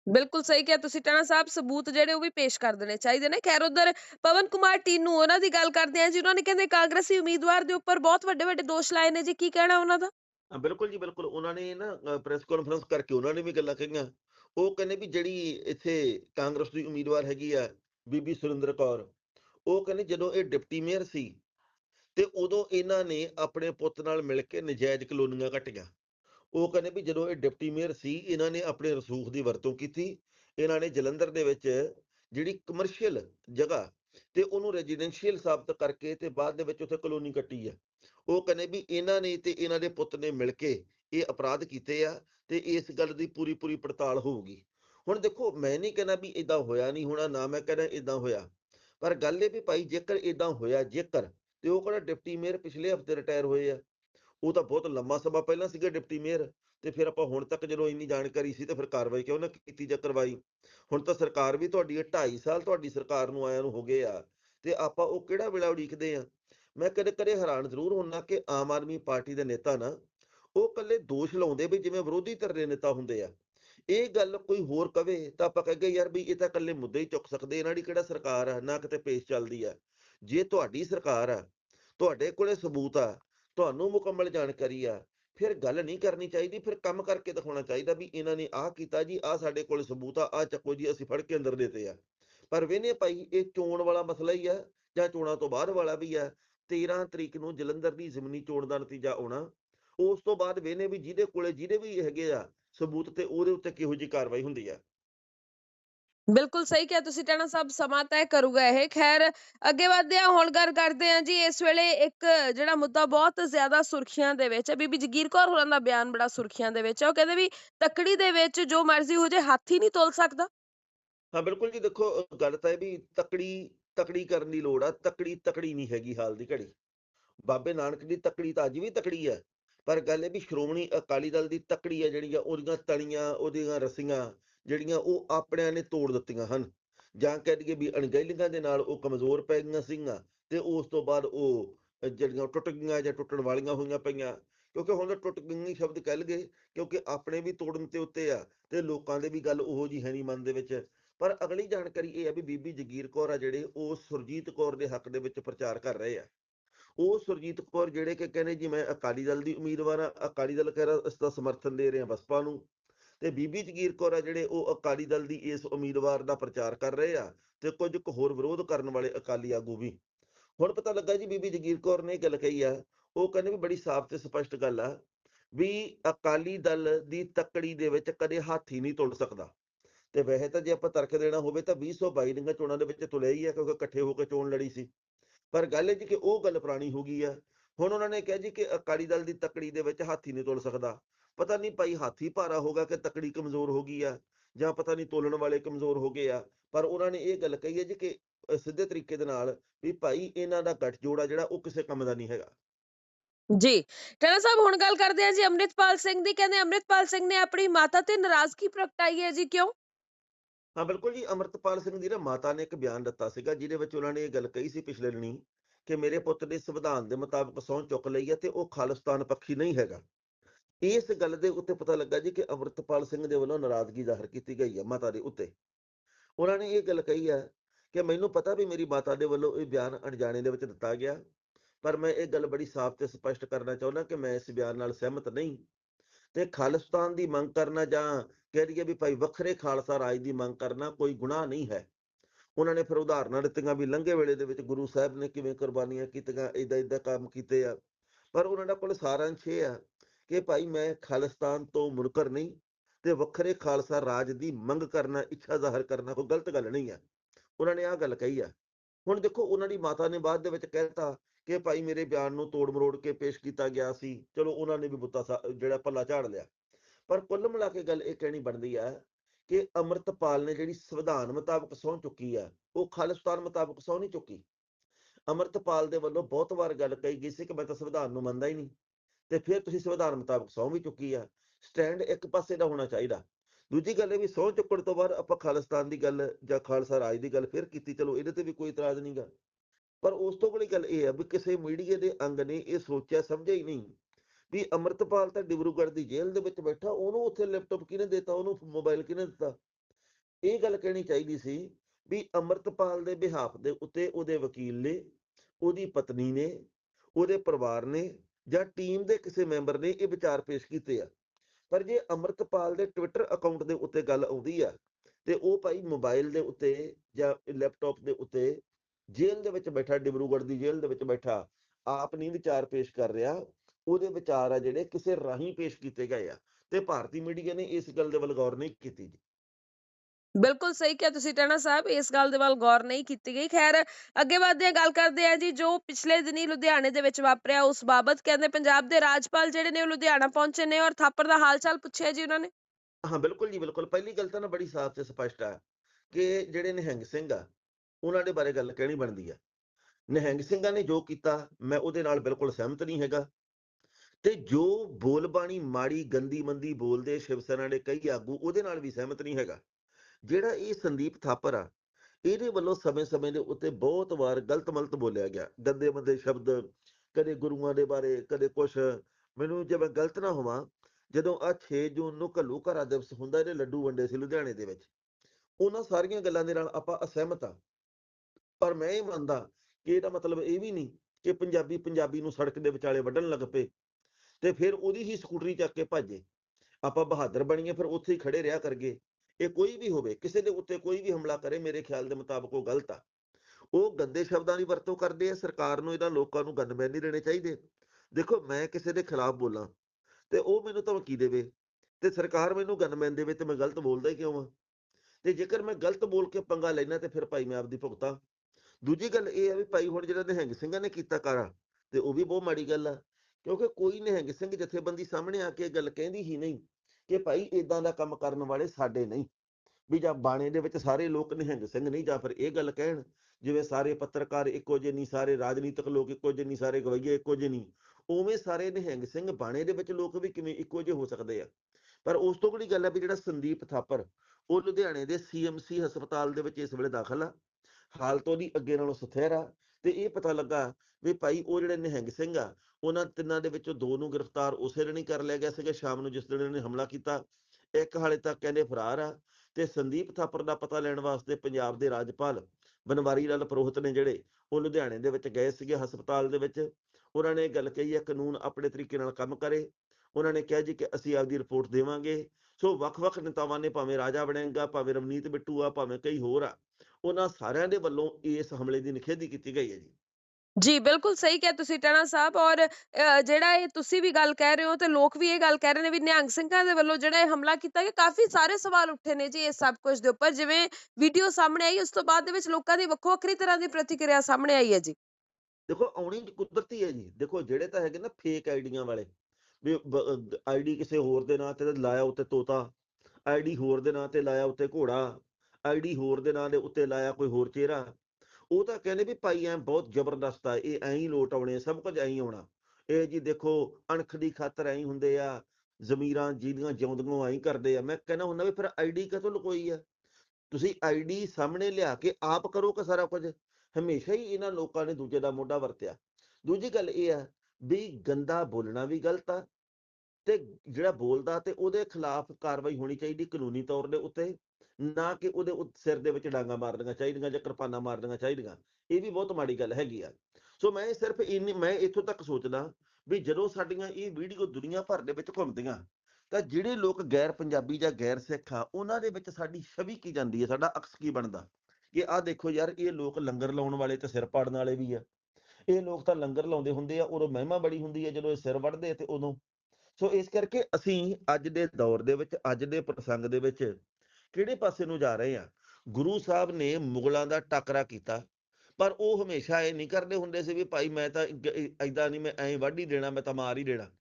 ਬਿਲਕੁਲ ਸਹੀ ਕਿਹਾ ਤੁਸੀਂ ਟਾਣਾ ਸਾਹਿਬ ਸਬੂਤ ਜਿਹੜੇ ਉਹ ਵੀ ਪੇਸ਼ ਕਰ ਦੇਣੇ ਚਾਹੀਦੇ ਨੇ। ਖੈਰ ਉਧਰ ਪਵਨ ਕੁਮਾਰ ਟੀਨੂ ਉਹਨਾਂ ਦੀ ਗੱਲ ਕਰਦੇ ਆ ਜੀ ਉਹਨਾਂ ਨੇ ਕਹਿੰਦੇ ਕਾਂਗਰਸੀ ਉਮੀਦਵਾਰ ਦੇ ਉੱਪਰ ਬਹੁਤ ਵੱਡੇ ਵੱਡੇ ਦੋਸ਼ ਲਾਏ ਨੇ ਜੀ ਕੀ ਕਹਿਣਾ ਉਹਨਾਂ ਦਾ? ਬਿਲਕੁਲ ਜੀ ਬਿਲਕੁਲ ਉਹਨਾਂ ਨੇ ਨਾ ਪ੍ਰੈਸ ਕਾਨਫਰੰਸ ਕਰਕੇ ਉਹਨਾਂ ਨੇ ਵੀ ਗੱਲਾਂ ਕਹੀਆਂ। ਉਹ ਕਹਿੰਦੇ ਵੀ ਜਿਹੜੀ ਇੱਥੇ ਕਾਂਗਰਸ ਦੀ ਉਮੀਦਵਾਰ ਹੈਗੀ ਆ, ਬੀਬੀ ਸੁਰਿੰਦਰ ਕੌਰ, ਉਹ ਕਹਿੰਦੇ ਜਦੋਂ ਇਹ ਡਿਪਟੀ ਮੇਅਰ ਸੀ ਤੇ ਉਦੋਂ ਇਹਨਾਂ ਨੇ ਆਪਣੇ ਪੁੱਤ ਨਾਲ ਮਿਲ ਕੇ ਨਜਾਇਜ਼ ਕਲੋਨੀਆਂ ਕੱਟੀਆਂ। ਉਹ ਕਹਿੰਦੇ ਵੀ ਜਦੋਂ ਇਹ ਡਿਪਟੀ ਮੇਅਰ ਸੀ, ਇਹਨਾਂ ਨੇ ਆਪਣੇ ਰਸੂਖ ਦੀ ਵਰਤੋਂ ਕੀਤੀ, ਇਹਨਾਂ ਨੇ ਜਲੰਧਰ ਦੇ ਵਿੱਚ ਜਿਹੜੀ ਕਮਰਸ਼ੀਅਲ ਜਗ੍ਹਾ ਤੇ ਉਹਨੂੰ ਰੈਜ਼ੀਡੈਂਸ਼ੀਅਲ ਸਾਬਤ ਕਰਕੇ ਤੇ ਬਾਅਦ ਦੇ ਵਿੱਚ ਉੱਥੇ ਕਲੋਨੀ ਕੱਟੀ ਆ। ਉਹ ਕਹਿੰਦੇ ਵੀ ਇਹਨਾਂ ਨੇ ਤੇ ਇਹਨਾਂ ਦੇ ਪੁੱਤ ਨੇ ਮਿਲ ਕੇ ਇਹ ਅਪਰਾਧ ਕੀਤੇ ਆ ਤੇ ਇਸ ਗੱਲ ਦੀ ਪੂਰੀ ਪੂਰੀ ਪੜਤਾਲ ਹੋਊਗੀ। ਹੁਣ ਦੇਖੋ, ਮੈਂ ਨਹੀਂ ਕਹਿੰਦਾ ਵੀ ਇਦਾਂ ਹੋਇਆ ਨਹੀਂ ਹੋਣਾ, ਨਾ ਮੈਂ ਕਹਿੰਦਾ ਇਦਾਂ ਹੋਇਆ। ਪਰ ਗੱਲ ਇਹ ਵੀ ਭਾਈ ਜੇਕਰ ਇਦਾਂ ਹੋਇਆ, ਜੇਕਰ ਤੇ ਉਹ ਕਿਹੜਾ ਡਿਪਟੀ ਮੇਅਰ ਪਿਛਲੇ ਹਫ਼ਤੇ ਰਿਟਾਇਰ ਹੋਏ ਆ, ਉਹ ਤਾਂ ਬਹੁਤ ਲੰਮਾ ਸਮਾਂ ਪਹਿਲਾਂ ਸੀਗਾ ਡਿਪਟੀ ਮੇਅਰ ਤੇ ਫਿਰ ਆਪਾਂ ਹੁਣ ਤੱਕ ਜਦੋਂ ਇੰਨੀ ਜਾਣਕਾਰੀ ਸੀ ਤਾਂ ਫਿਰ ਕਾਰਵਾਈ ਕਿਉਂ ਨਾ ਕੀਤੀ ਜਾਂ ਕਰਵਾਈ। ਹੁਣ ਤਾਂ ਸਰਕਾਰ ਵੀ ਤੁਹਾਡੀ 2.5 ਸਾਲ ਤੁਹਾਡੀ ਸਰਕਾਰ ਨੂੰ ਆਇਆਂ ਨੂੰ ਹੋ ਗਏ ਆ ਤੇ ਆਪਾਂ ਉਹ ਕਿਹੜਾ ਵੇਲਾ ਉਡੀਕਦੇ ਆ? ਮੈਂ ਕਦੇ ਕਦੇ ਹੈਰਾਨ ਜ਼ਰੂਰ ਹੁੰਨਾ ਕਿ ਆਮ ਆਦਮੀ ਪਾਰਟੀ ਦੇ ਨੇਤਾ ਨਾ ਉਹ ਕੱਲੇ ਦੋਸ਼ ਲਾਉਂਦੇ ਵੀ ਜਿਵੇਂ ਵਿਰੋਧੀ ਧਿਰ ਦੇ ਨੇਤਾ ਹੁੰਦੇ ਆ। ਇਹ ਗੱਲ ਕੋਈ ਹੋਰ ਕਵੇ ਤਾਂ ਆਪਾਂ ਕਹਗੇ ਯਾਰ ਵੀ ਇਹ ਤਾਂ ਕੱਲੇ ਮੁੱਦੇ ਹੀ ਚੁੱਕ ਸਕਦੇ, ਇਹਨਾਂ ਦੀ ਕਿਹੜਾ ਸਰਕਾਰ ਆ, ਨਾ ਕਿਤੇ ਪੇਸ਼ ਚੱਲਦੀ ਆ। ਜੇ ਤੁਹਾਡੀ ਸਰਕਾਰ ਆ, ਤੁਹਾਡੇ ਕੋਲੇ ਸਬੂਤ ਆ, ਤੁਹਾਨੂੰ ਮੁਕੰਮਲ ਜਾਣਕਾਰੀ ਆ, ਫਿਰ ਗੱਲ ਨਹੀਂ ਕਰਨੀ ਚਾਹੀਦੀ, ਫਿਰ ਕੰਮ ਕਰਕੇ ਦਿਖਾਉਣਾ ਚਾਹੀਦਾ ਵੀ ਇਹਨਾਂ ਨੇ ਆਹ ਕੀਤਾ ਜੀ, ਆਹ ਸਾਡੇ ਕੋਲ ਸਬੂਤ ਆ, ਆਹ ਚੱਕੋ ਜੀ, ਅਸੀਂ ਫੜ ਕੇ ਅੰਦਰ ਦੇਤੇ ਆ। ਪਰ ਵੇਨੇ ਭਾਈ, ਇਹ ਚੋਣ ਵਾਲਾ ਮਸਲਾ ਹੀ ਆ ਜਾਂ ਚੋਣਾਂ ਤੋਂ ਬਾਅਦ ਵਾਲਾ ਵੀ ਆ 13 ਤਰੀਕ ਨੂੰ ਜਲੰਧਰ ਦੀ ਜ਼ਮੀਨੀ ਚੋਣ ਦਾ ਨਤੀਜਾ ਆਉਣਾ ਉਸ ਤੋਂ ਬਾਅਦ ਵੇਨੇ ਵੀ ਜਿਹਦੇ ਕੋਲੇ ਜਿਹਦੇ ਵੀ ਹੈਗੇ ਆ ਸਬੂਤ ਤੇ ਉਹਦੇ ਉੱਤੇ ਕਿਹੋ ਜੀ ਕਾਰਵਾਈ ਹੁੰਦੀ ਆ। ਬਿਲਕੁਲ ਸਹੀ ਕਿਹਾ ਤੁਸੀਂ ਟਾਣਾ ਸਾਹਿਬ ਸਮਾਂ ਤੈਅ ਕਰੂਗਾ ਇਹ। ਖੈਰ ਅੱਗੇ ਵਧਦੇ ਹਾਂ ਹੁਣ ਗੱਲ ਕਰਦੇ ਹਾਂ ਜੀ ਇਸ ਵੇਲੇ ਇੱਕ ਜਿਹੜਾ ਮੁੱਦਾ ਬਹੁਤ ਜ਼ਿਆਦਾ ਸੁਰਖੀਆਂ ਦੇ ਵਿੱਚ ਹੈ। ਬੀਬੀ ਜਗੀਰ ਕੌਰ ਹੋਰਾਂ ਦਾ ਬਿਆਨ ਬੜਾ ਸੁਰਖੀਆਂ ਦੇ ਵਿੱਚ ਹੈ। ਉਹ ਕਹਿੰਦੇ ਵੀ ਤੱਕੜੀ ਦੇ ਵਿੱਚ ਜੋ ਮਰਜ਼ੀ ਹੋ ਜੇ ਹੱਥ ਹੀ ਨਹੀਂ ਤੋਲ ਸਕਦਾ। ਹਾਂ ਬਿਲਕੁਲ ਜੀ ਦੇਖੋ ਗੱਲ ਤਾਂ ਇਹ ਵੀ ਤਕੜੀ ਤਕੜੀ ਕਰਨ ਦੀ ਲੋੜ ਆ। ਤਕੜੀ ਤਕੜੀ ਨਹੀਂ ਹੈਗੀ ਹਾਲ ਦੀ ਘੜੀ। ਬਾਬੇ ਨਾਨਕ ਦੀ ਤਕੜੀ ਤਾਂ ਅੱਜ ਵੀ ਤਕੜੀ ਆ। ਪਰ ਗੱਲ ਇਹ ਵੀ ਸ਼੍ਰੋਮਣੀ ਅਕਾਲੀ ਦਲ ਦੀ ਤਕੜੀ ਹੈ ਜਿਹੜੀਆਂ ਉਹਦੀਆਂ ਤਣੀਆਂ, ਉਹਦੀਆਂ ਰੱਸੀਆਂ ਜਿਹੜੀਆਂ ਉਹ ਆਪਣਿਆਂ ਨੇ ਤੋੜ ਦਿੱਤੀਆਂ ਹਨ। ਜਾਂ ਕਹਿ ਦਈਏ ਵੀ ਅਣਗਹਿਲੀਆਂ ਦੇ ਨਾਲ ਉਹ ਕਮਜ਼ੋਰ ਪੈ ਗਈਆਂ ਸੀਗੀਆਂ ਤੇ ਉਸ ਤੋਂ ਬਾਅਦ ਉਹ ਜਿਹੜੀਆਂ ਟੁੱਟ ਗਈਆਂ ਜਾਂ ਟੁੱਟਣ ਵਾਲੀਆਂ ਹੋਈਆਂ ਪਈਆਂ। ਕਿਉਂਕਿ ਹੁਣ ਤਾਂ ਟੁੱਟ ਗਈਆਂ ਹੀ ਸ਼ਬਦ ਕਹਿ ਲਗੇ ਕਿਉਂਕਿ ਆਪਣੇ ਵੀ ਤੋੜਨ ਤੇ ਉੱਤੇ ਆ ਤੇ ਲੋਕਾਂ ਦੇ ਵੀ ਗੱਲ ਉਹੋ ਜੀ ਹੈ ਨਹੀਂ ਮਨ ਦੇ ਵਿੱਚ। ਪਰ ਅਗਲੀ ਜਾਣਕਾਰੀ ਇਹ ਆ ਵੀ ਬੀਬੀ ਜਗੀਰ ਕੌਰ ਆ ਜਿਹੜੇ ਉਹ ਸੁਰਜੀਤ ਕੌਰ ਦੇ ਹੱਕ ਦੇ ਵਿੱਚ ਪ੍ਰਚਾਰ ਕਰ ਰਹੇ ਆ। ਉਹ ਸੁਰਜੀਤ ਕੌਰ ਜਿਹੜੇ ਕਿ ਕਹਿੰਦੇ ਜੀ ਮੈਂ ਅਕਾਲੀ ਦਲ ਦੀ ਉਮੀਦਵਾਰ ਆ ਅਕਾਲੀ ਦਲ ਕਹਿ ਰਿਹਾ ਇਸ ਦਾ ਸਮਰਥਨ ਦੇ ਰਿਹਾ ਬਸਪਾ ਨੂੰ ਤੇ ਬੀਬੀ ਜਗੀਰ ਕੌਰ ਆ ਜਿਹੜੇ ਉਹ ਅਕਾਲੀ ਦਲ ਦੀ ਇਸ ਉਮੀਦਵਾਰ ਦਾ ਪ੍ਰਚਾਰ ਕਰ ਰਹੇ ਆ ਤੇ ਕੁਝ ਕੁ ਹੋਰ ਵਿਰੋਧ ਕਰਨ ਵਾਲੇ ਅਕਾਲੀ ਆਗੂ ਵੀ। ਹੁਣ ਪਤਾ ਲੱਗਾ ਜੀ ਬੀਬੀ ਜਗੀਰ ਕੌਰ ਨੇ ਇਹ ਗੱਲ ਕਹੀ ਆ, ਉਹ ਕਹਿੰਦੇ ਵੀ ਬੜੀ ਸਾਫ਼ ਤੇ ਸਪਸ਼ਟ ਗੱਲ ਆ ਵੀ ਅਕਾਲੀ ਦਲ ਦੀ ਤੱਕੜੀ ਦੇ ਵਿੱਚ ਕਦੇ ਹੱਥ ਹੀ ਨਹੀਂ ਤੁਲ ਸਕਦਾ। ਤੇ ਵੈਸੇ ਤਾਂ ਜੇ ਆਪਾਂ ਤਰਕ ਦੇਣਾ ਹੋਵੇ ਤਾਂ 2022 ਦੀਆਂ ਚੋਣਾਂ ਦੇ ਵਿੱਚ ਤੁਲਿਆ ਹੀ ਹੈ ਕਿਉਂਕਿ ਇਕੱਠੇ ਹੋ ਕੇ ਚੋਣ ਲੜੀ ਸੀ। ਪਰ ਗੱਲ ਇਹ ਜੀ ਕਿ ਉਹ ਗੱਲ ਪੁਰਾਣੀ ਹੋ ਗਈ ਆ। ਹੁਣ ਉਹਨਾਂ ਨੇ ਕਿਹਾ ਜੀ ਕਿ ਅਕਾਲੀ ਦਲ ਦੀ ਤਕੜੀ ਦੇ ਵਿੱਚ ਹਾਥੀ ਨਹੀਂ ਤੁਲ ਸਕਦਾ। ਪਤਾ ਨਹੀਂ ਭਾਈ ਹਾਥੀ ਭਾਰਾ ਹੋਗਾ ਕਿ ਤਕੜੀ ਕਮਜ਼ੋਰ ਹੋ ਗਈ ਆ ਜਾਂ ਪਤਾ ਨਹੀਂ ਤੋਲਣ ਵਾਲੇ ਕਮਜ਼ੋਰ ਹੋ ਗਏ ਆ। ਪਰ ਉਹਨਾਂ ਨੇ ਇਹ ਗੱਲ ਕਹੀ ਹੈ ਜੀ ਕਿ ਸਿੱਧੇ ਤਰੀਕੇ ਦੇ ਨਾਲ ਵੀ ਭਾਈ ਇਹਨਾਂ ਦਾ ਗੱਠਜੋੜ ਆ ਜਿਹੜਾ ਉਹ ਕਿਸੇ ਕੰਮ ਦਾ ਨਹੀਂ ਹੈਗਾ। ਜੀ ਟਾਣਾ ਸਾਹਿਬ ਹੁਣ ਗੱਲ ਕਰਦੇ ਆ ਜੀ ਅੰਮ੍ਰਿਤਪਾਲ ਸਿੰਘ ਦੀ। ਕਹਿੰਦੇ ਅੰਮ੍ਰਿਤਪਾਲ ਸਿੰਘ ਨੇ ਆਪਣੀ ਮਾਤਾ ਤੇ ਨਾਰਾਜ਼ਗੀ ਪ੍ਰਗਟਾਈ ਹੈ ਜੀ ਕਿਉਂ? ਹਾਂ, ਬਿਲਕੁਲ ਜੀ, ਅਮਰਤਪਾਲ ਸਿੰਘ ਦੀ ਨਾ ਮਾਤਾ ਨੇ ਇੱਕ ਬਿਆਨ ਦਿੱਤਾ ਸੀਗਾ, ਜਿਹਦੇ ਵਿੱਚ ਉਹਨਾਂ ਨੇ ਇਹ ਗੱਲ ਕਹੀ ਸੀ ਪਿਛਲੇ ਦਿਨੀ ਕਿ ਮੇਰੇ ਪੁੱਤ ਨੇ ਸੰਵਿਧਾਨ ਦੇ ਮੁਤਾਬਕ ਸਹੁੰ ਚੁੱਕ ਲਈ ਹੈ ਤੇ ਉਹ ਖਾਲਿਸਤਾਨ ਪੱਖੀ ਨਹੀਂ ਹੈਗਾ। ਇਸ ਗੱਲ ਦੇ ਉੱਤੇ ਪਤਾ ਲੱਗਾ ਜੀ ਕਿ ਅਮਰਤਪਾਲ ਸਿੰਘ ਦੇ ਵੱਲੋਂ ਨਾਰਾਜ਼ਗੀ ਜ਼ਾਹਰ ਕੀਤੀ ਗਈ ਹੈ ਮਾਤਾ ਦੇ ਉੱਤੇ। ਉਹਨਾਂ ਨੇ ਇਹ ਗੱਲ ਕਹੀ ਹੈ ਕਿ ਮੈਨੂੰ ਪਤਾ ਵੀ ਮੇਰੀ ਮਾਤਾ ਦੇ ਵੱਲੋਂ ਇਹ ਬਿਆਨ ਅਣਜਾਣੇ ਦੇ ਵਿੱਚ ਦਿੱਤਾ ਗਿਆ, ਪਰ ਮੈਂ ਇਹ ਗੱਲ ਬੜੀ ਸਾਫ਼ ਤੇ ਸਪਸ਼ਟ ਕਰਨਾ ਚਾਹੁੰਦਾ ਕਿ ਮੈਂ ਇਸ ਬਿਆਨ ਨਾਲ ਸਹਿਮਤ ਨਹੀਂ ਤੇ ਖਾਲਿਸਤਾਨ ਦੀ ਮੰਗ ਕਰਨਾ ਜਾਂ ਕਹਿ ਦਈਏ ਵੀ ਭਾਈ ਵੱਖਰੇ ਖਾਲਸਾ ਰਾਜ ਦੀ ਮੰਗ ਕਰਨਾ ਕੋਈ ਗੁਨਾਹ ਨਹੀਂ ਹੈ। ਉਹਨਾਂ ਨੇ ਫਿਰ ਉਦਾਹਰਨਾਂ ਦਿੱਤੀਆਂ ਵੀ ਲੰਘੇ ਵੇਲੇ ਦੇ ਵਿੱਚ ਗੁਰੂ ਸਾਹਿਬ ਨੇ ਕਿਵੇਂ ਕੁਰਬਾਨੀਆਂ ਕੀਤੀਆਂ ਇਦਾਂ ਇਦਾਂ ਕੰਮ ਕੀਤੇ ਆ। ਪਰ ਉਹਨਾਂ ਦਾ ਕੋਲ ਸਾਰਾਂਸ਼ ਇਹ ਆ ਕਿ ਭਾਈ ਮੈਂ ਖਾਲਿਸਤਾਨ ਤੋਂ ਮੁਨਕਰ ਨਹੀਂ ਤੇ ਵੱਖਰੇ ਖਾਲਸਾ ਰਾਜ ਦੀ ਮੰਗ ਕਰਨਾ, ਇੱਛਾ ਜ਼ਾਹਰ ਕਰਨਾ ਕੋਈ ਗਲਤ ਗੱਲ ਨਹੀਂ ਹੈ ਉਹਨਾਂ ਨੇ ਆਹ ਗੱਲ ਕਹੀ ਆ। ਹੁਣ ਦੇਖੋ ਉਹਨਾਂ ਦੀ ਮਾਤਾ ਨੇ ਬਾਅਦ ਦੇ ਵਿੱਚ ਕਹਿਤਾ ਕਿ ਭਾਈ ਮੇਰੇ ਬਿਆਨ ਨੂੰ ਤੋੜ ਮਰੋੜ ਕੇ ਪੇਸ਼ ਕੀਤਾ ਗਿਆ ਸੀ। ਚਲੋ ਉਹਨਾਂ ਨੇ ਵੀ ਬੁੱਤਾ ਸਾ- ਜਿਹੜਾ ਪੱਲਾ ਝਾੜ ਲਿਆ। ਪਰ ਕੁੱਲ ਮਿਲਾ ਕੇ ਗੱਲ ਇਹ ਕਹਿਣੀ ਬਣਦੀ ਆ ਕਿ ਅਮਰਤਪਾਲ ਨੇ ਜਿਹੜੀ ਸੰਵਿਧਾਨ ਮੁਤਾਬਕ ਸਹੁੰ ਚੁੱਕੀ ਆ, ਉਹ ਖਾਲਿਸਤਾਨ ਮੁਤਾਬਕ ਸਹੁੰ ਨਹੀਂ ਚੁੱਕੀ। ਅਮਰਤਪਾਲ ਦੇ ਵੱਲੋਂ ਬਹੁਤ ਵਾਰ ਗੱਲ ਕਹੀ ਗਈ ਸੀ ਕਿ ਮੈਂ ਤਾਂ ਸੰਵਿਧਾਨ ਨੂੰ ਮੰਨਦਾ ਹੀ ਨਹੀਂ, ਤੇ ਫਿਰ ਤੁਸੀਂ ਸੰਵਿਧਾਨ ਮੁਤਾਬਕ ਸਹੁੰ ਵੀ ਚੁੱਕੀ ਆ, ਸਟੈਂਡ ਇੱਕ ਪਾਸੇ ਦਾ ਹੋਣਾ ਚਾਹੀਦਾ। ਦੂਜੀ ਗੱਲ ਇਹ ਵੀ ਸਹੁੰ ਚੁੱਕਣ ਤੋਂ ਬਾਅਦ ਆਪਾਂ ਖਾਲਿਸਤਾਨ ਦੀ ਗੱਲ ਜਾਂ ਖਾਲਸਾ ਰਾਜ ਦੀ ਗੱਲ ਫਿਰ ਕੀਤੀ, ਚਲੋ ਇਹਦੇ ਤੇ ਵੀ ਕੋਈ ਇਤਰਾਜ਼ ਨਹੀਂਗਾ ਪਰ ਉਸ ਤੋਂ ਬੜੀ ਗੱਲ ਇਹ ਆ ਵੀ ਕਿਸੇ ਮੀਡੀਆ ਦੇ ਅੰਗ ਨੇ ਇਹ ਸੋਚਿਆ, ਸਮਝਿਆ ਹੀ ਨਹੀਂ। ਵੀ ਅਮਰਤਪਾਲ ਤਾਂ ਡਿਬਰੂਗੜ੍ਹ ਦੀ ਜੇਲ੍ਹ ਦੇ ਵਿੱਚ ਬੈਠਾ, ਉਹਨੂੰ ਉੱਥੇ ਲੈਪਟਾਪ ਕਿਹਨੇ ਦਿੱਤਾ, ਉਹਨੂੰ ਮੋਬਾਈਲ ਕਿਹਨੇ ਦਿੱਤਾ? ਇਹ ਗੱਲ ਕਹਿਣੀ ਚਾਹੀਦੀ ਸੀ ਵੀ ਅਮਰਤਪਾਲ ਦੇ ਬਿਹਾਫ ਦੇ ਉੱਤੇ ਉਹਦੇ ਵਕੀਲ ਨੇ, ਉਹਦੀ ਪਤਨੀ ਨੇ, ਉਹਦੇ ਪਰਿਵਾਰ ਨੇ ਜਾਂ ਟੀਮ ਦੇ ਕਿਸੇ ਮੈਂਬਰ ਨੇ ਇਹ ਵਿਚਾਰ ਪੇਸ਼ ਕੀਤੇ ਆ। ਪਰ ਜੇ ਅਮਰਤਪਾਲ ਦੇ ਟਵਿੱਟਰ ਅਕਾਊਂਟ ਦੇ ਉੱਤੇ ਗੱਲ ਆਉਂਦੀ ਆ, ਤੇ ਉਹ ਭਾਈ ਮੋਬਾਈਲ ਦੇ ਉੱਤੇ ਜਾਂ ਲੈਪਟਾਪ ਦੇ ਉੱਤੇ ਜੇਲ੍ਹ ਦੇ ਵਿੱਚ ਬੈਠਾ, ਡਿਬਰੂਗੜ੍ਹ ਦੀ ਜੇਲ੍ਹ ਦੇ ਵਿੱਚ ਬੈਠਾ, ਆਪ ਨਹੀਂ ਵਿਚਾਰ ਪੇਸ਼ ਕਰ ਰਿਹਾ ਉਹਦੇ ਵਿਚਾਰ ਆ ਜਿਹੜੇ ਕਿਸੇ ਰਾਹੀਂ ਪੇਸ਼ ਕੀਤੇ ਗਏ ਆ ਤੇ ਭਾਰਤੀ ਮੀਡੀਆ ਨੇ ਇਸ ਗੱਲ ਦੇ ਵੱਲ ਗੌਰ ਨਹੀਂ ਕੀਤੀ ਜੀ। ਬਿਲਕੁਲ ਸਹੀ ਕਿਹਾ ਤੁਸੀਂ ਟਣਾ ਸਾਹਿਬ ਇਸ ਗੱਲ ਦੇ ਵੱਲ ਗੌਰ ਨਹੀਂ ਕੀਤੀ ਗਈ। ਖੈਰ ਅੱਗੇ ਵਧਦੇ ਹਾਂ ਗੱਲ ਕਰਦੇ ਹਾਂ ਜੀ ਜੋ ਪਿਛਲੇ ਦਿਨੀ ਲੁਧਿਆਣੇ ਦੇ ਵਿੱਚ ਵਾਪਰਿਆ ਉਸ ਬਾਬਤ ਕਹਿੰਦੇ ਪੰਜਾਬ ਦੇ ਰਾਜਪਾਲ ਜਿਹੜੇ ਨੇ ਉਹ ਲੁਧਿਆਣਾ ਪਹੁੰਚੇ ਨੇ ਔਰ ਥਾਪਰ ਦਾ ਹਾਲ ਚਾਲ ਪੁੱਛਿਆ ਜੀ ਉਹਨਾਂ ਨੇ। ਹਾਂ ਬਿਲਕੁਲ ਜੀ ਬਿਲਕੁਲ। ਪਹਿਲੀ ਗੱਲ ਤਾਂ ਨਾ ਬੜੀ ਸਾਫ਼ ਤੇ ਸਪਸ਼ਟ ਆ ਕਿ ਜਿਹੜੇ ਨਿਹੰਗ ਸਿੰਘ ਆ ਉਹਨਾਂ ਦੇ ਬਾਰੇ ਗੱਲ ਕਹਿਣੀ ਬਣਦੀ ਆ। ਨਿਹੰਗ ਸਿੰਘਾਂ ਨੇ ਜੋ ਕੀਤਾ ਮੈਂ ਉਹਦੇ ਨਾਲ ਬਿਲਕੁਲ ਸਹਿਮਤ ਨਹੀਂ ਹੈਗਾ। ਤੇ ਜੋ ਬੋਲਬਾਣੀ ਮਾੜੀ ਗੰਦੀ ਮੰਦੀ ਬੋਲਦੇ ਸ਼ਿਵ ਸੈਨਾ ਦੇ ਕਈ ਆਗੂ, ਉਹਦੇ ਨਾਲ ਵੀ ਸਹਿਮਤ ਨਹੀਂ ਹੈਗਾ। ਜਿਹੜਾ ਇਹ ਸੰਦੀਪ ਥਾਪਰ ਆ, ਇਹਦੇ ਵੱਲੋਂ ਸਮੇਂ-ਸਮੇਂ ਦੇ ਉੱਤੇ ਬਹੁਤ ਵਾਰ ਗਲਤ ਮਲਤ ਬੋਲਿਆ ਗਿਆ। ਗੰਦੇ ਮੰਦੇ ਸ਼ਬਦ, ਕਦੇ ਗੁਰੂਆਂ ਦੇ ਬਾਰੇ, ਕਦੇ ਕੁਛ। ਮੈਨੂੰ ਜੇ ਮੈਂ ਗਲਤ ਨਾ ਹੋਵਾਂ, ਜਦੋਂ ਆ 6 ਜੂਨ ਨੂੰ ਘੱਲੂ ਘਰਾ ਦਿਵਸ ਹੁੰਦਾ ਇਹਨੇ ਲੱਡੂ ਵੰਡੇ ਸੀ ਲੁਧਿਆਣੇ ਦੇ ਵਿੱਚ। ਉਹਨਾਂ ਸਾਰੀਆਂ ਗੱਲਾਂ ਦੇ ਨਾਲ ਆਪਾਂ ਅਸਹਿਮਤ ਆ। ਪਰ ਮੈਂ ਇਹ ਮੰਨਦਾ ਕਿ ਇਹਦਾ ਮਤਲਬ ਇਹ ਵੀ ਨਹੀਂ ਕਿ ਪੰਜਾਬੀ ਪੰਜਾਬੀ ਨੂੰ ਸੜਕ ਦੇ ਵਿਚਾਲੇ ਵੱਢਣ ਲੱਗ ਪਏ। ਤੇ ਫਿਰ ਉਹਦੀ ਹੀ ਸਕੂਟਰੀ ਚੱਕ ਕੇ ਭੱਜੇ ਆਪਾਂ ਬਹਾਦਰ ਬਣੀਏ, ਫਿਰ ਉੱਥੇ ਹੀ ਖੜੇ ਰਿਹਾ ਕਰਗੇ। ਇਹ ਕੋਈ ਵੀ ਹੋਵੇ, ਕਿਸੇ ਦੇ ਉੱਤੇ ਕੋਈ ਵੀ ਹਮਲਾ ਕਰੇ, ਮੇਰੇ ਖਿਆਲ ਦੇ ਮੁਤਾਬਕ ਉਹ ਗਲਤ ਆ। ਉਹ ਗੰਦੇ ਸ਼ਬਦਾਂ ਦੀ ਵਰਤੋਂ ਕਰਦੇ ਆ, ਸਰਕਾਰ ਨੂੰ ਇਹਨਾਂ ਲੋਕਾਂ ਨੂੰ ਗਨਮੈਨ ਨਹੀਂ ਦੇਣੇ ਚਾਹੀਦੇ। ਦੇਖੋ, ਮੈਂ ਕਿਸੇ ਦੇ ਖਿਲਾਫ ਬੋਲਾਂ ਤੇ ਉਹ ਮੈਨੂੰ ਧਮਕੀ ਦੇਵੇ ਤੇ ਸਰਕਾਰ ਮੈਨੂੰ ਗੰਦਮੈਨ ਦੇਵੇ ਤੇ ਮੈਂ ਗਲਤ ਬੋਲਦਾ ਹੀ ਕਿਉਂ ਆ? ਤੇ ਜੇਕਰ ਮੈਂ ਗਲਤ ਬੋਲ ਕੇ ਪੰਗਾ ਲੈਣਾ ਤੇ ਫਿਰ ਭਾਈ ਮੈਂ ਆਪਦੀ ਭੁਗਤਾਂ। ਦੂਜੀ ਗੱਲ ਇਹ ਆ ਵੀ ਭਾਈ ਹੁਣ ਜਿਹੜਾ ਨਿਹੰਗ ਸਿੰਘਾਂ ਨੇ ਕੀਤਾ ਕਾਰਾ ਤੇ ਉਹ ਵੀ ਬਹੁਤ ਮਾੜੀ ਗੱਲ ਆ। ਕਿਉਂਕਿ ਕੋਈ ਨਿਹੰਗ ਸਿੰਘ ਜਥੇਬੰਦੀ ਸਾਹਮਣੇ ਆ ਕੇ ਇਹ ਗੱਲ ਕਹਿੰਦੀ ਹੀ ਨਹੀਂ ਕਿ ਭਾਈ ਇਦਾਂ ਦਾ ਕੰਮ ਕਰਨ ਵਾਲੇ ਸਾਡੇ ਨਹੀਂ। ਵੀ ਜਾਂ ਬਾਣੇ ਦੇ ਵਿੱਚ ਸਾਰੇ ਲੋਕ ਨਿਹੰਗ ਸਿੰਘ ਨਹੀਂ, ਜਾਂ ਫਿਰ ਇਹ ਗੱਲ ਕਹਿਣ, ਜਿਵੇਂ ਸਾਰੇ ਪੱਤਰਕਾਰ ਇੱਕੋ ਜਿਹੇ ਨਹੀਂ, ਸਾਰੇ ਰਾਜਨੀਤਿਕ ਲੋਕ ਇੱਕੋ ਜਿਹੇ ਨਹੀਂ, ਸਾਰੇ ਗਵਈਏ ਇੱਕੋ ਜਿਹੇ ਨਹੀਂ, ਉਵੇਂ ਸਾਰੇ ਨਿਹੰਗ ਸਿੰਘ ਬਾਣੇ ਦੇ ਵਿੱਚ ਲੋਕ ਵੀ ਕਿਵੇਂ ਇੱਕੋ ਜਿਹੇ ਹੋ ਸਕਦੇ ਆ? ਪਰ ਉਸ ਤੋਂ ਬੜੀ ਗੱਲ ਹੈ ਵੀ ਜਿਹੜਾ ਸੰਦੀਪ ਥਾਪਰ, ਉਹ ਲੁਧਿਆਣੇ ਦੇ ਸੀਐਮਸੀ ਹਸਪਤਾਲ ਦੇ ਵਿੱਚ ਇਸ ਵੇਲੇ ਦਾਖਲ ਆ। ਹਾਲਤ ਉਹਦੀ ਅੱਗੇ ਨਾਲੋਂ ਸਥਿਰ ਆ ਤੇ ਇਹ ਪਤਾ ਲੱਗਾ ਵੀ ਭਾਈ ਉਹ ਜਿਹੜੇ ਨਿਹੰਗ ਸਿੰਘ ਆ ਉਹਨਾਂ ਤਿੰਨਾਂ ਦੇ ਵਿੱਚੋਂ ਦੋ ਨੂੰ ਗ੍ਰਿਫਤਾਰ ਉਸੇ ਦਿਨ ਹੀ ਕਰ ਲਿਆ ਗਿਆ ਸੀਗਾ, ਸ਼ਾਮ ਨੂੰ ਜਿਸ ਦਿਨ ਇਹਨਾਂ ਨੇ ਹਮਲਾ ਕੀਤਾ, ਇੱਕ ਹਾਲੇ ਤੱਕ ਕਹਿੰਦੇ ਫਰਾਰ ਆ ਤੇ ਸੰਦੀਪ ਥਾਪਰ ਦਾ ਪਤਾ ਲੈਣ ਵਾਸਤੇ ਪੰਜਾਬ ਦੇ ਰਾਜਪਾਲ ਬਨਵਾਰੀ ਲਾਲ ਪ੍ਰੋਹਿਤ ਨੇ ਜਿਹੜੇ ਉਹ ਲੁਧਿਆਣੇ ਦੇ ਵਿੱਚ ਗਏ ਸੀਗੇ ਹਸਪਤਾਲ ਦੇ ਵਿੱਚ, ਉਹਨਾਂ ਨੇ ਗੱਲ ਕਹੀ ਹੈ ਕਾਨੂੰਨ ਆਪਣੇ ਤਰੀਕੇ ਨਾਲ ਕੰਮ ਕਰੇ, ਉਹਨਾਂ ਨੇ ਕਿਹਾ ਜੀ ਕਿ ਅਸੀਂ ਆਪਦੀ ਰਿਪੋਰਟ ਦੇਵਾਂਗੇ, ਸੋ ਵੱਖ-ਵੱਖ ਨੇਤਾਵਾਂ ਨੇ ਭਾਵੇਂ ਰਾਜਾ ਬਣੇਗਾ ਭਾਵੇਂ ਰਵਨੀਤ ਬਿੱਟੂ ਆ, ਭਾਵੇਂ ਕਈ ਹੋਰ ਆ, ਉਹਨਾਂ ਸਾਰਿਆਂ ਦੇ ਵੱਲੋਂ ਇਸ ਹਮਲੇ ਦੀ ਨਿਖੇਧੀ ਕੀਤੀ ਗਈ ਹੈ ਜੀ। ਜੀ, ਬਿਲਕੁਲ ਸਹੀ ਕਿਹਾ ਤੁਸੀਂ ਟਣਾ ਸਾਹਿਬ ਔਰ ਜਿਹੜਾ ਇਹ ਤੁਸੀਂ ਵੀ ਗੱਲ ਕਹਿ ਰਹੇ ਹੋ ਤੇ ਲੋਕ ਵੀ ਇਹ ਗੱਲ ਕਹਿ ਰਹੇ ਨੇ ਵੀ ਨਿਹੰਗ ਸਿੰਘਾਂ ਦੇ ਵੱਲੋਂ ਜਿਹੜਾ ਇਹ ਹਮਲਾ ਕੀਤਾ ਗਿਆ, ਕਾਫੀ ਸਾਰੇ ਸਵਾਲ ਉੱਠੇ ਨੇ ਜੀ ਇਸ ਸਭ ਕੁਝ ਦੇ ਉੱਪਰ, ਜਿਵੇਂ ਵੀਡੀਓ ਸਾਹਮਣੇ ਆਈ, ਉਸ ਤੋਂ ਬਾਅਦ ਦੇ ਵਿੱਚ ਲੋਕਾਂ ਦੀ ਵੱਖੋ ਵੱਖਰੀ ਤਰ੍ਹਾਂ ਦੀ ਪ੍ਰਤੀਕਿਰਿਆ ਸਾਹਮਣੇ ਆਈ ਹੈ ਜੀ। ਦੇਖੋ, ਆਉਣੀ ਕੁਦਰਤੀ ਹੈ ਜੀ, ਦੇਖੋ ਜਿਹੜੇ ਤਾਂ ਹੈਗੇ ਨਾ ਫੇਕ ਆਈਡੀਆਂ ਵਾਲੇ, ਵੀ ਆਈਡੀ ਕਿਸੇ ਹੋਰ ਦੇ ਨਾਂ ਤੇ ਲਾਇਆ ਉੱਤੇ ਤੋਤਾ, ਆਈਡੀ ਹੋਰ ਦੇ ਨਾਂ ਤੇ ਲਾਇਆ ਉੱਤੇ ਘੋੜਾ, ਆਈਡੀ ਹੋਰ ਦੇ ਨਾਂ ਦੇ ਉੱਤੇ ਲਾਇਆ ਕੋਈ ਹੋਰ ਚਿਹਰਾ ਉਹ ਤਾਂ ਕਹਿੰਦੇ ਵੀ ਭਾਈ ਐ ਬਹੁਤ ਜ਼ਬਰਦਸਤ ਆ, ਇਹ ਐਂ ਹੀ ਲੋਟ ਆਉਣੇ ਸਭ ਕੁਝ ਐਂ ਹੀ ਆਉਣਾ। ਇਹ ਜੀ ਦੇਖੋ, ਅਣਖ ਦੀ ਖਾਤਰ ਐਂ ਹੁੰਦੇ ਆ, ਜ਼ਮੀਰਾਂ ਜਿਹਦੀਆਂ ਜਿਉਂਦੀਆਂ ਐਂ ਹੀ ਕਰਦੇ ਆ। ਮੈਂ ਕਹਿੰਦਾ ਹੁੰਦਾ ਵੀ ਫਿਰ ਆਈਡੀ ਕਾਹਤੋਂ ਲੁਕੋਈ ਆ? ਤੁਸੀਂ ਆਈਡੀ ਸਾਹਮਣੇ ਲਿਆ ਕੇ ਆਪ ਕਰੋ ਕਿ ਸਾਰਾ ਕੁਝ? ਹਮੇਸ਼ਾ ਹੀ ਇਹਨਾਂ ਲੋਕਾਂ ਨੇ ਦੂਜੇ ਦਾ ਮੋਢਾ ਵਰਤਿਆ। ਦੂਜੀ ਗੱਲ ਇਹ ਆ ਵੀ ਗੰਦਾ ਬੋਲਣਾ ਵੀ ਗਲਤ ਆ ਤੇ ਜਿਹੜਾ ਬੋਲਦਾ ਤੇ ਉਹਦੇ ਖਿਲਾਫ ਕਾਰਵਾਈ ਹੋਣੀ ਚਾਹੀਦੀ ਕਾਨੂੰਨੀ ਤੌਰ ਦੇ ਉੱਤੇ। ਨਾ ਕਿ ਉਹਦੇ ਉ- ਸਿਰ ਦੇ ਵਿੱਚ ਡਾਂਗਾ ਮਾਰਨੀਆਂ ਚਾਹੀਦੀਆਂ ਜਾਂ ਕਿਰਪਾਨਾਂ ਮਾਰਨੀਆਂ ਚਾਹੀਦੀਆਂ। ਇਹ ਵੀ ਬਹੁਤ ਮਾੜੀ ਗੱਲ ਹੈਗੀ ਆ। ਸੋ ਮੈਂ ਸਿਰਫ ਇੰਨੀ, ਮੈਂ ਇੱਥੋਂ ਤੱਕ ਸੋਚਦਾ ਵੀ ਜਦੋਂ ਸਾਡੀਆਂ ਇਹ ਵੀਡੀਓ ਦੁਨੀਆ ਭਰ ਦੇ ਵਿੱਚ ਘੁੰਮਦੀਆਂ, ਤਾਂ ਜਿਹੜੇ ਲੋਕ ਗੈਰ ਪੰਜਾਬੀ ਜਾਂ ਗੈਰ ਸਿੱਖ ਆ, ਉਹਨਾਂ ਦੇ ਵਿੱਚ ਸਾਡੀ ਛਵੀ ਕੀ ਜਾਂਦੀ ਹੈ ਸਾਡਾ ਅਕਸ ਕੀ ਬਣਦਾ? ਕਿ ਆਹ ਦੇਖੋ ਯਾਰ, ਇਹ ਲੋਕ ਲੰਗਰ ਲਾਉਣ ਵਾਲੇ ਤੇ ਸਿਰ ਪਾੜਨ ਵਾਲੇ ਵੀ ਆ। ਇਹ ਲੋਕ ਤਾਂ ਲੰਗਰ ਲਾਉਂਦੇ ਹੁੰਦੇ ਆ, ਉਦੋਂ ਮਹਿਮਾ ਬੜੀ ਹੁੰਦੀ ਹੈ ਜਦੋਂ ਇਹ ਸਿਰ ਵੱਢਦੇ ਤੇ ਉਦੋਂ। ਸੋ ਇਸ ਕਰਕੇ ਅਸੀਂ ਅੱਜ ਦੇ ਦੌਰ ਦੇ ਵਿੱਚ, ਅੱਜ ਦੇ ਪ੍ਰਸੰਗ ਦੇ ਵਿੱਚ ਕਿਹੜੇ ਪਾਸੇ ਨੂੰ ਜਾ ਰਹੇ ਹਾਂ ਗੁਰੂ ਸਾਹਿਬ ਨੇ ਮੁਗਲਾਂ ਦਾ ਟਾਕਰਾ ਕੀਤਾ। ਪਰ ਉਹ ਹਮੇਸ਼ਾ ਇਹ ਨਹੀਂ ਕਰਦੇ ਹੁੰਦੇ ਸੀ ਵੀ ਭਾਈ ਮੈਂ ਤਾਂ ਐਦਾਂ ਨਹੀਂ ਮੈਂ ਐਂ ਵਾਢੀ ਦੇਣਾ, ਮੈਂ ਤਾਂ ਮਾਰ ਹੀ ਦੇਣਾ।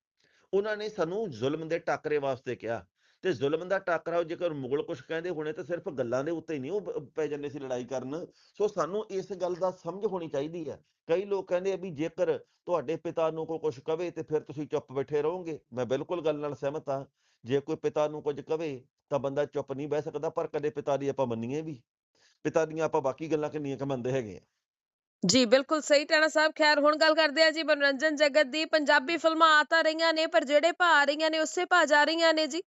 ਉਹਨਾਂ ਨੇ ਸਾਨੂੰ ਜ਼ੁਲਮ ਦੇ ਟਾਕਰੇ ਵਾਸਤੇ ਕਿਹਾ। ਤੇ ਜ਼ੁਲਮ ਦਾ ਟਾਕਰਾ ਜੇਕਰ ਮੁਗਲ ਕੁਛ ਕਹਿੰਦੇ ਹੋਣੇ ਤਾਂ ਸਿਰਫ ਗੱਲਾਂ ਦੇ ਉੱਤੇ ਹੀ ਨਹੀਂ, ਉਹ ਪੈ ਜਾਂਦੇ ਸੀ ਲੜਾਈ ਕਰਨ। ਸੋ ਸਾਨੂੰ ਇਸ ਗੱਲ ਦਾ ਸਮਝ ਹੋਣੀ ਚਾਹੀਦੀ ਹੈ। ਕਈ ਲੋਕ ਕਹਿੰਦੇ ਆ ਵੀ ਜੇਕਰ ਤੁਹਾਡੇ ਪਿਤਾ ਨੂੰ ਕੋਈ ਕੁਛ ਕਵੇ ਤੇ ਫਿਰ ਤੁਸੀਂ ਚੁੱਪ ਬੈਠੇ ਰਹੋਗੇ। ਮੈਂ ਬਿਲਕੁਲ ਗੱਲ ਨਾਲ ਸਹਿਮਤ ਹਾਂ। ਜੇ ਕੋਈ ਪਿਤਾ ਨੂੰ ਕੁਝ ਕਵੇ ਤਾਂ ਬੰਦਾ ਚੁੱਪ ਨਹੀਂ ਬਹਿ ਸਕਦਾ ਪਰ ਕਦੇ ਪਿਤਾ ਦੀ ਆਪਾਂ ਮੰਨੀਏ ਵੀ। ਪਿਤਾ ਦੀਆਂ ਆਪਾਂ ਬਾਕੀ ਗੱਲਾਂ ਕਿੰਨੀਆਂ ਕੁ ਮੰਨਦੇ ਹੈਗੇ ਆ। ਜੀ ਬਿਲਕੁਲ ਸਹੀ ਟਾਣਾ ਸਾਹਿਬ। ਖੈਰ ਹੁਣ ਗੱਲ ਕਰਦੇ ਆ ਜੀ ਮਨੋਰੰਜਨ ਜਗਤ ਦੀ। ਪੰਜਾਬੀ ਫਿਲਮਾਂ ਆ ਤਾਂ ਰਹੀਆਂ ਨੇ ਪਰ ਜਿਹੜੇ ਭਾ ਰਹੀਆਂ ਨੇ ਉਸੇ ਭਾ ਜਾ ਰਹੀਆਂ ਨੇ ਜੀ।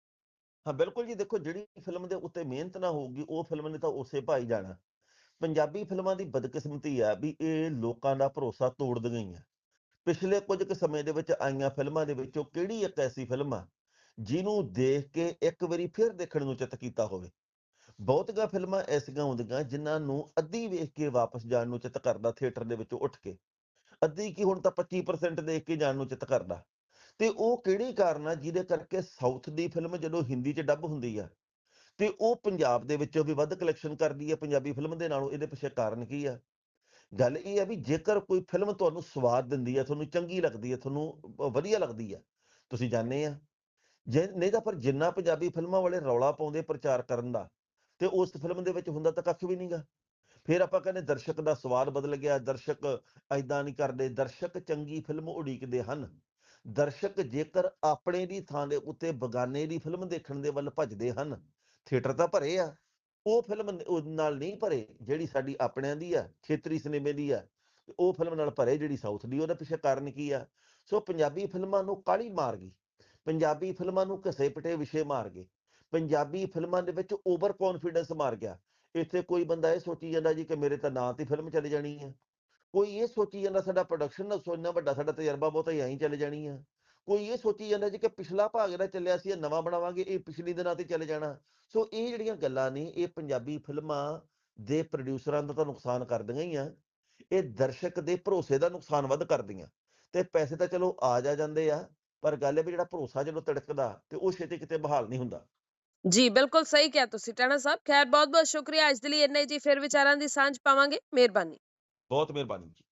ਹਾਂ ਬਿਲਕੁਲ ਜੀ। ਦੇਖੋ ਜਿਹੜੀ ਫਿਲਮ ਦੇ ਉੱਤੇ ਮਿਹਨਤ ਨਾ ਹੋਊਗੀ ਉਹ ਫਿਲਮ ਨੇ ਤਾਂ ਉਸੇ ਭਾਈ ਜਾਣਾ। ਪੰਜਾਬੀ ਫਿਲਮਾਂ ਦੀ ਬਦਕਿਸਮਤੀ ਆ ਵੀ ਇਹ ਲੋਕਾਂ ਦਾ ਭਰੋਸਾ ਤੋੜ ਗਈਆਂ ਪਿਛਲੇ ਕੁਝ ਕੁ ਸਮੇਂ ਦੇ ਵਿੱਚ ਆਈਆਂ ਫਿਲਮਾਂ ਦੇ ਵਿੱਚੋਂ ਕਿਹੜੀ ਇੱਕ ਐਸੀ ਫਿਲਮ ਆ ਜਿਹਨੂੰ ਦੇਖ ਕੇ ਇੱਕ ਵਾਰੀ ਫਿਰ ਦੇਖਣ ਨੂੰ ਚਿੱਤ ਕੀਤਾ ਹੋਵੇ। ਬਹੁਤੀਆਂ ਫਿਲਮਾਂ ਐਸੀਆਂ ਹੁੰਦੀਆਂ ਜਿਨ੍ਹਾਂ ਨੂੰ ਅੱਧੀ ਵੇਖ ਕੇ ਵਾਪਸ ਜਾਣ ਨੂੰ ਚਿੱਤ ਕਰਦਾ ਥੀਏਟਰ ਦੇ ਵਿੱਚੋਂ ਉੱਠ ਕੇ। ਅੱਧੀ ਕੀ ਹੁਣ ਤਾਂ 25% ਦੇਖ ਕੇ ਜਾਣ ਨੂੰ ਚਿੱਤ ਕਰਦਾ। ਤੇ ਉਹ ਕਿਹੜੀ ਕਾਰਨ ਆ ਜਿਹਦੇ ਕਰਕੇ ਸਾਊਥ ਦੀ ਫਿਲਮ ਜਦੋਂ ਹਿੰਦੀ 'ਚ ਡੱਬ ਹੁੰਦੀ ਆ, ਤੇ ਉਹ ਪੰਜਾਬ ਦੇ ਵਿੱਚੋਂ ਵੀ ਵੱਧ ਕਲੈਕਸ਼ਨ ਕਰਦੀ ਹੈ ਪੰਜਾਬੀ ਫਿਲਮ ਦੇ ਨਾਲੋਂ, ਇਹਦੇ ਪਿੱਛੇ ਕਾਰਨ ਕੀ ਆ? ਗੱਲ ਇਹ ਆ ਵੀ ਜੇਕਰ ਕੋਈ ਫਿਲਮ ਤੁਹਾਨੂੰ ਸਵਾਦ ਦਿੰਦੀ ਹੈ ਤੁਹਾਨੂੰ ਚੰਗੀ ਲੱਗਦੀ ਹੈ ਤੁਹਾਨੂੰ ਵਧੀਆ ਲੱਗਦੀ ਹੈ ਤੁਸੀਂ ਜਾਣਦੇ ਆ। ਜੇ ਨਹੀਂ ਤਾਂ ਪਰ ਜਿੰਨਾ ਪੰਜਾਬੀ ਫਿਲਮਾਂ ਵਾਲੇ ਰੌਲਾ ਪਾਉਂਦੇ ਪ੍ਰਚਾਰ ਕਰਨ ਦਾ, ਤੇ ਉਸ ਫਿਲਮ ਦੇ ਵਿੱਚ ਹੁੰਦਾ ਤਾਂ ਕੱਖ ਵੀ ਨਹੀਂਗਾ ਫਿਰ ਆਪਾਂ ਕਹਿੰਦੇ ਦਰਸ਼ਕ ਦਾ ਸਵਾਦ ਬਦਲ ਗਿਆ, ਦਰਸ਼ਕ ਐਦਾਂ ਨਹੀਂ ਕਰਦੇ, ਦਰਸ਼ਕ ਚੰਗੀ ਫਿਲਮ ਉਡੀਕਦੇ ਹਨ। ਦਰਸ਼ਕ ਜੇਕਰ ਆਪਣੇ ਦੀ ਥਾਂ ਦੇ ਉੱਤੇ ਬਗਾਨੇ ਦੀ ਫਿਲਮ ਦੇਖਣ ਦੇ ਵੱਲ ਭੱਜਦੇ ਹਨ, ਥੀਏਟਰ ਤਾਂ ਭਰੇ ਆ, ਉਹ ਫਿਲਮ ਉਹ ਨਾਲ ਨਹੀਂ ਭਰੇ ਜਿਹੜੀ ਸਾਡੀ ਆਪਣਿਆਂ ਦੀ ਆ, ਖੇਤਰੀ ਸਿਨੇਮੇ ਦੀ ਆ ਉਹ ਫਿਲਮ ਨਾਲ ਭਰੇ ਜਿਹੜੀ ਸਾਊਥ ਦੀ, ਉਹਦੇ ਪਿੱਛੇ ਕਾਰਨ ਕੀ ਆ? ਸੋ ਪੰਜਾਬੀ ਫਿਲਮਾਂ ਨੂੰ ਕਾਲੀ ਮਾਰ ਗਈ। ਪੰਜਾਬੀ ਫਿਲਮਾਂ ਨੂੰ ਘਸੇ ਪਟੇ ਵਿਸ਼ੇ ਮਾਰ ਗਏ। ਪੰਜਾਬੀ ਫਿਲਮਾਂ ਦੇ ਵਿੱਚ ਓਵਰ ਕੌਨਫੀਡੈਂਸ ਮਾਰ ਗਿਆ। ਇੱਥੇ ਕੋਈ ਬੰਦਾ ਇਹ ਸੋਚੀ ਜਾਂਦਾ ਜੀ ਕਿ ਮੇਰੇ ਤਾਂ ਨਾਂ ਤੇ ਫਿਲਮ ਚਲੀ ਜਾਣੀ ਹੈ ਕੋਈ ਇਹ ਸੋਚੀ ਜਾਂਦਾ ਸਾਡਾ ਪ੍ਰੋਡਕਸ਼ਨ ਦਾ ਸੋਚਣਾ ਵੱਡਾ ਸਾਡਾ ਤਜਰਬਾ ਬਹੁਤਾ ਹੀ ਐਂ ਚਲੇ ਜਾਣੀ ਆ। ਕੋਈ ਇਹ ਸੋਚੀ ਜਾਂਦਾ ਜੀ ਕਿ ਪਿਛਲਾ ਭਾਗ ਜਿਹੜਾ ਚੱਲਿਆ ਸੀ, ਇਹ ਨਵਾਂ ਬਣਾਵਾਂਗੇ, ਇਹ ਪਿਛਲੀ ਦੇ ਨਾਂ ਤੇ ਚਲੇ ਜਾਣਾ। ਸੋ ਇਹ ਜਿਹੜੀਆਂ ਗੱਲਾਂ ਨੇ, ਇਹ ਪੰਜਾਬੀ ਫਿਲਮਾਂ ਦੇ ਪ੍ਰੋਡਿਊਸਰਾਂ ਦਾ ਤਾਂ ਨੁਕਸਾਨ ਕਰਦੀਆਂ ਹੀ ਆ। ਇਹ ਦਰਸ਼ਕ ਦੇ ਭਰੋਸੇ ਦਾ ਨੁਕਸਾਨ ਵੱਧ ਕਰਦੀਆਂ। ਤੇ ਪੈਸੇ ਤਾਂ ਚਲੋ ਆ ਜਾ ਜਾਂਦੇ ਆ। ਪਰ ਗੱਲ ਇਹ ਵੀ ਜਿਹੜਾ ਭਰੋਸਾ ਜਦੋਂ ਤੜਕਦਾ ਤੇ ਉਹ ਛੇਤੀ ਕਿਤੇ ਬਹਾਲ ਨਹੀਂ ਹੁੰਦਾ। ਜੀ ਬਿਲਕੁਲ ਸਹੀ ਕਿਹਾ ਤੁਸੀਂ ਟਾਣਾ ਸਾਹਿਬ। ਖੈਰ ਬਹੁਤ ਬਹੁਤ ਸ਼ੁਕਰੀਆ। ਅੱਜ ਦੇ ਲਈ ਇੰਨਾ ਹੀ ਜੀ ਫਿਰ ਵਿਚਾਰਾਂ ਦੀ ਸਾਂਝ ਪਾਵਾਂਗੇ। ਮਿਹਰਬਾਨੀ। ਬਹੁਤ ਮਿਹਰਬਾਨੀ ਜੀ।